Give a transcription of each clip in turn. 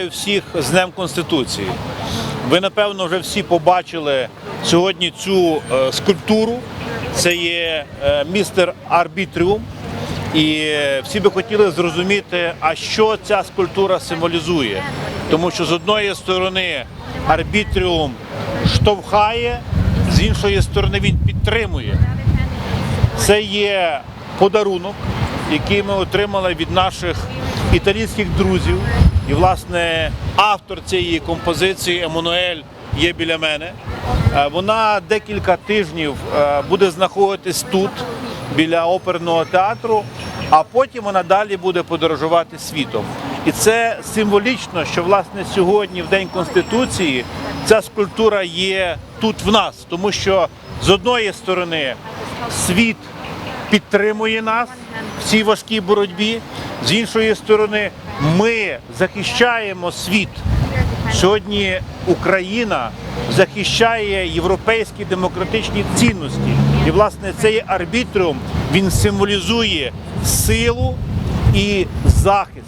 Вітаю всіх з Днем Конституції. Ви, напевно, вже всі побачили сьогодні цю е, скульптуру. Це є е, містер Арбітріум. І е, всі би хотіли зрозуміти, а що ця скульптура символізує. Тому що з одної сторони арбітріум штовхає, з іншої сторони він підтримує. Це є подарунок, який ми отримали від наших італійських друзів. І, власне, автор цієї композиції Еммануель є біля мене. Е, Вона декілька тижнів е, буде знаходитись тут, біля оперного театру, а потім вона далі буде подорожувати світом. І це символічно, що власне сьогодні, в День Конституції, ця скульптура є тут в нас, тому що з одної сторони світ підтримує нас в цій важкій боротьбі. З іншої сторони, ми захищаємо світ. Сьогодні Україна захищає європейські демократичні цінності. І, власне, цей арбітріум він символізує силу і захист.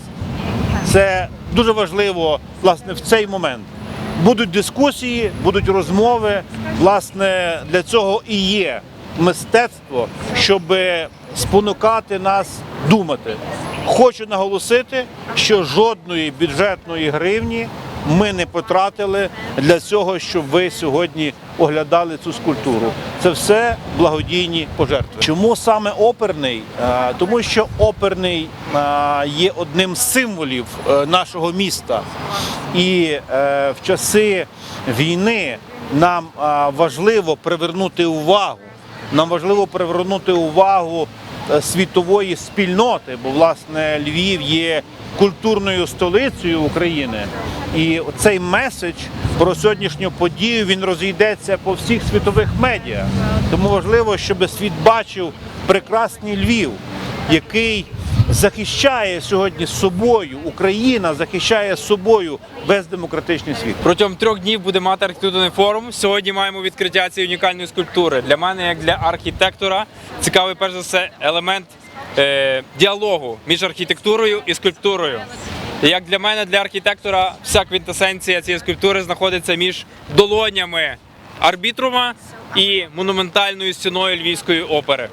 Це дуже важливо власне в цей момент. Будуть дискусії, будуть розмови. Власне, для цього і є мистецтво, щоб спонукати нас думати. Хочу наголосити, що жодної бюджетної гривні ми не потратили для цього, щоб ви сьогодні оглядали цю скульптуру. Це все благодійні пожертви. Чому саме оперний? Е, Тому що оперний е, є одним з символів е, нашого міста. І в часи війни нам важливо привернути увагу. Нам важливо привернути увагу світової спільноти, бо власне Львів є культурною столицею України. І цей меседж про сьогоднішню подію він розійдеться по всіх світових медіа. Тому важливо, щоб світ бачив прекрасний Львів, який захищає сьогодні собою, Україна захищає собою весь демократичний світ. Протягом трьох днів буде мати архітектурний форум. Сьогодні маємо відкриття цієї унікальної скульптури. Для мене, як для архітектора, цікавий перш за все елемент е, діалогу між архітектурою і скульптурою. Як для мене, для архітектора, вся квінтесенція цієї скульптури знаходиться між долонями арбітрума і монументальною стіною львівської опери.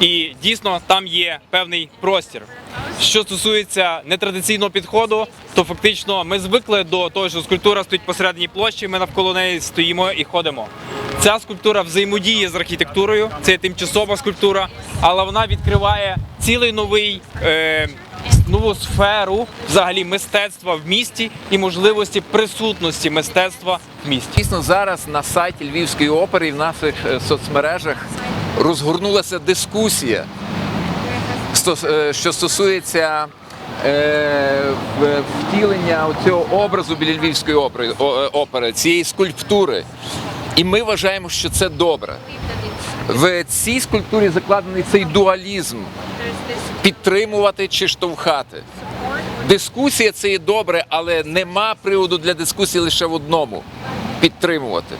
І дійсно там є певний простір. Що стосується нетрадиційного підходу, то фактично ми звикли до того, що скульптура стоїть посередині площі, ми навколо неї стоїмо і ходимо. Ця скульптура взаємодіє з архітектурою, це тимчасова скульптура, але вона відкриває цілий новий. Е, Нову сферу взагалі мистецтва в місті і можливості присутності мистецтва в місті. Дійсно, зараз на сайті Львівської опери і в наших е, соцмережах розгорнулася дискусія, е, що стосується е, втілення цього образу біля Львівської е, опери, цієї скульптури. І ми вважаємо, що це добре. В цій скульптурі закладений цей дуалізм підтримувати чи штовхати. Дискусія це є добре, але нема приводу для дискусії лише в одному підтримувати.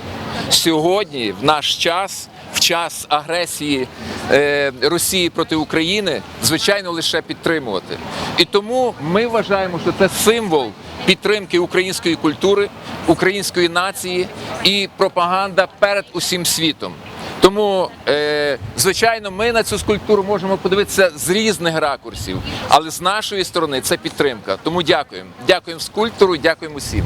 Сьогодні, в наш час, в час агресії е, Росії проти України, звичайно, лише підтримувати. І тому ми вважаємо, що це символ підтримки української культури, української нації і пропаганда перед усім світом. Тому, е, звичайно, ми на цю скульптуру можемо подивитися з різних ракурсів, але з нашої сторони це підтримка. Тому дякуємо. Дякуємо скульптору, дякуємо усім.